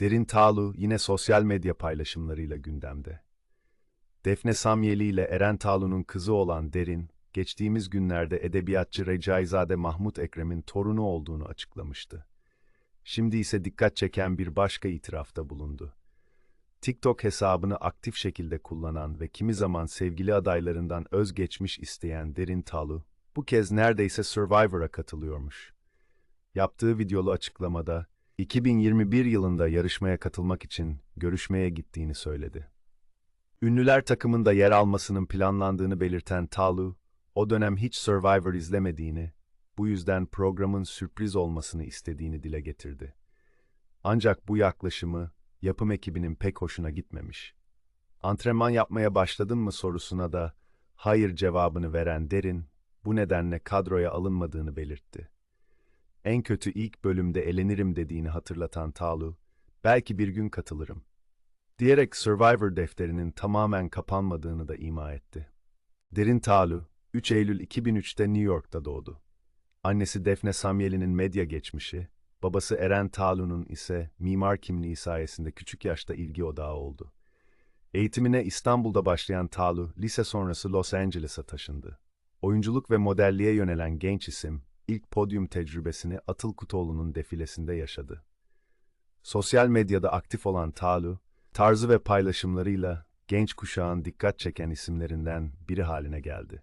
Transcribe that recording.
Derin Tağlu yine sosyal medya paylaşımlarıyla gündemde. Defne Samyeli ile Eren Tağlu'nun kızı olan Derin, geçtiğimiz günlerde edebiyatçı Recaizade Mahmut Ekrem'in torunu olduğunu açıklamıştı. Şimdi ise dikkat çeken bir başka itirafta bulundu. TikTok hesabını aktif şekilde kullanan ve kimi zaman sevgili adaylarından özgeçmiş isteyen Derin Tağlu, bu kez neredeyse Survivor'a katılıyormuş. Yaptığı videolu açıklamada, 2021 yılında yarışmaya katılmak için görüşmeye gittiğini söyledi. Ünlüler takımında yer almasının planlandığını belirten Talu, o dönem hiç Survivor izlemediğini, bu yüzden programın sürpriz olmasını istediğini dile getirdi. Ancak bu yaklaşımı yapım ekibinin pek hoşuna gitmemiş. Antrenman yapmaya başladın mı sorusuna da hayır cevabını veren Derin, bu nedenle kadroya alınmadığını belirtti. En kötü ilk bölümde elenirim dediğini hatırlatan Talu, belki bir gün katılırım. Diyerek Survivor defterinin tamamen kapanmadığını da ima etti. Derin Talu, 3 Eylül 2003'te New York'ta doğdu. Annesi Defne Samyeli'nin medya geçmişi, babası Eren Talu'nun ise mimar kimliği sayesinde küçük yaşta ilgi odağı oldu. Eğitimine İstanbul'da başlayan Talu, lise sonrası Los Angeles'a taşındı. Oyunculuk ve modelliğe yönelen genç isim, ilk podyum tecrübesini Atıl Kutoğlu'nun defilesinde yaşadı. Sosyal medyada aktif olan Talu, tarzı ve paylaşımlarıyla genç kuşağın dikkat çeken isimlerinden biri haline geldi.